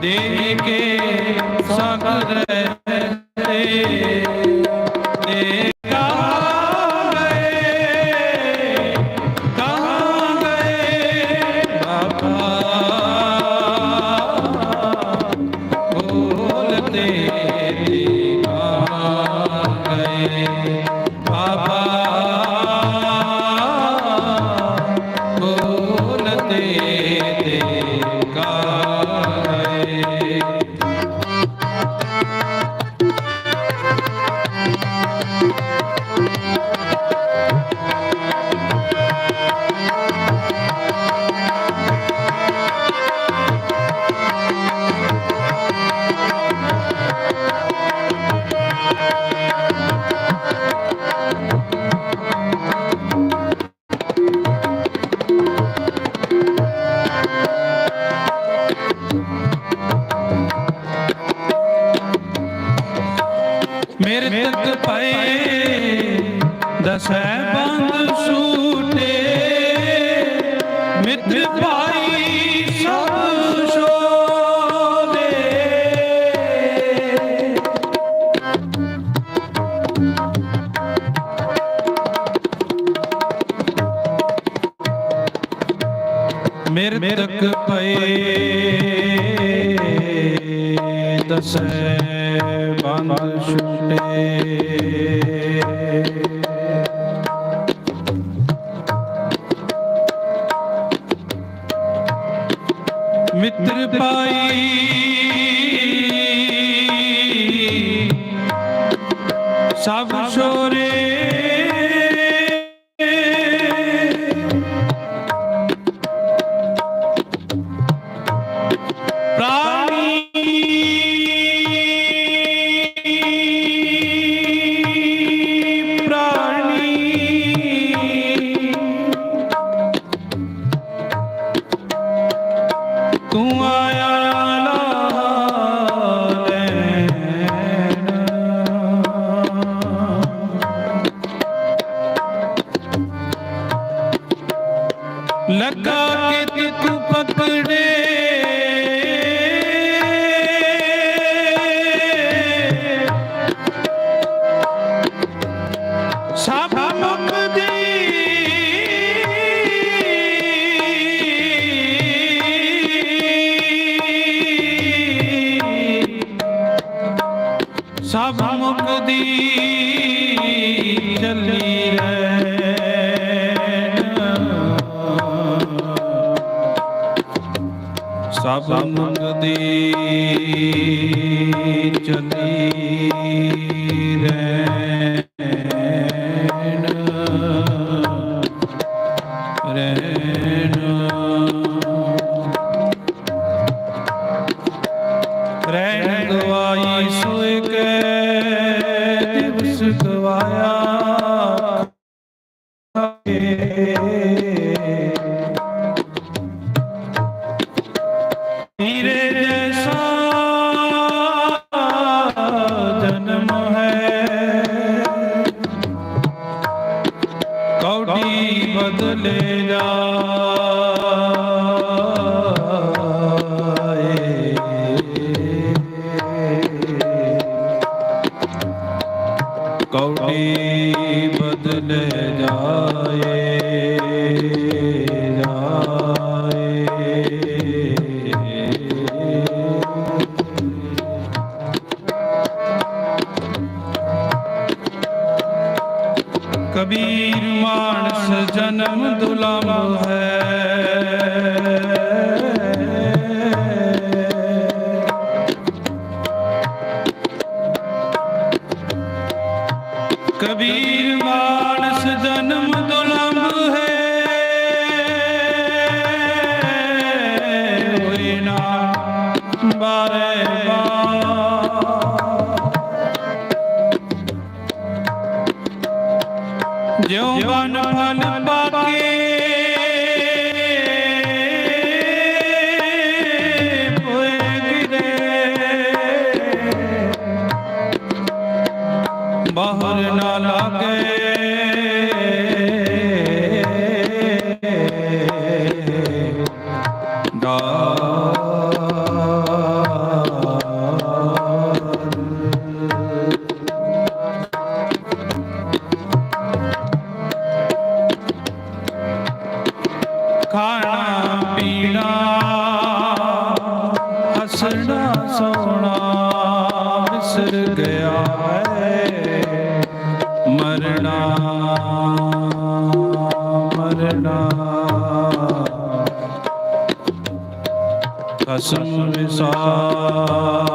ਦੇ ਕੇ ਸਗਰ ਪਏ ਦਸੈ ਬੰਦ ਛੂਟੇ ਮਿੱਤ ਭਾਈ ਸਭ ਸੋਦੇ ਮੇਰੇ ਤੱਕ ਪਏ ਦਸੈ ਬੰਦ ਛੁਟੇ। ਮਿੱਤਰ ਪਾਈ ਸਭ ਛੋਰੇ ਸਭ ਮੁਕਦੀ ਚੱਲੀ ਰਹਿਣ। ਸਭ ਮੁਕਦੀ ਚੱਲੀ ਰਹਿਣ। Okay. ਕਬੀਰ ਮਾਨਸ ਜਨਮ ਦੁਲਮ ਹੈ। ਕਬੀਰ ਮਾਨਸ ਜਨਮ ਦੁਲਮ ਹੈ। ਹੋਏ ਨਾ ਬਾਰੇ ਬਾਰ ਜਿਉ ਬਨ ਫਲ ਪਾਕੇ ਹਸਣਾ ਸੋਣਾ ਵਿਸਰ ਗਿਆ ਹੈ। ਮਰਨਾ ਮਰਨਾ। ਕਸਮ ਵਿਸਾਰ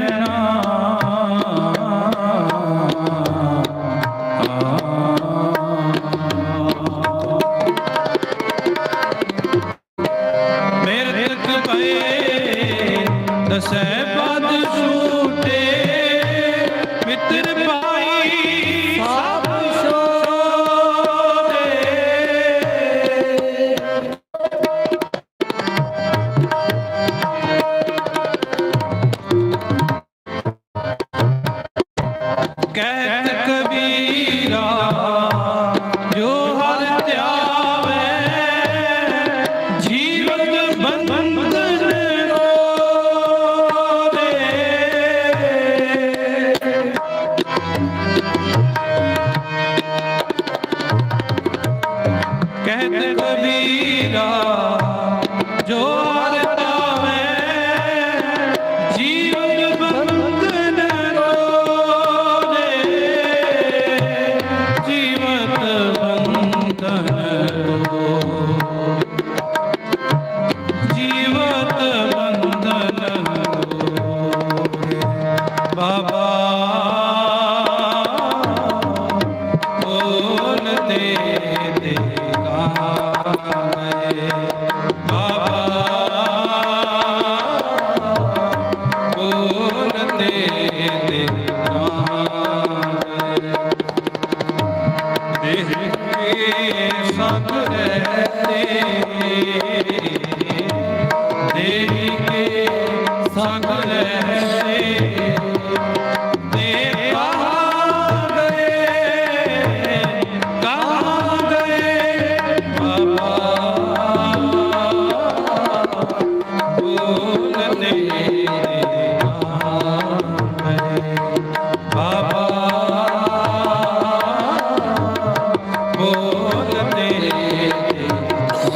কেন Krishna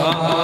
감사합니다.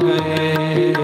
ਗਏ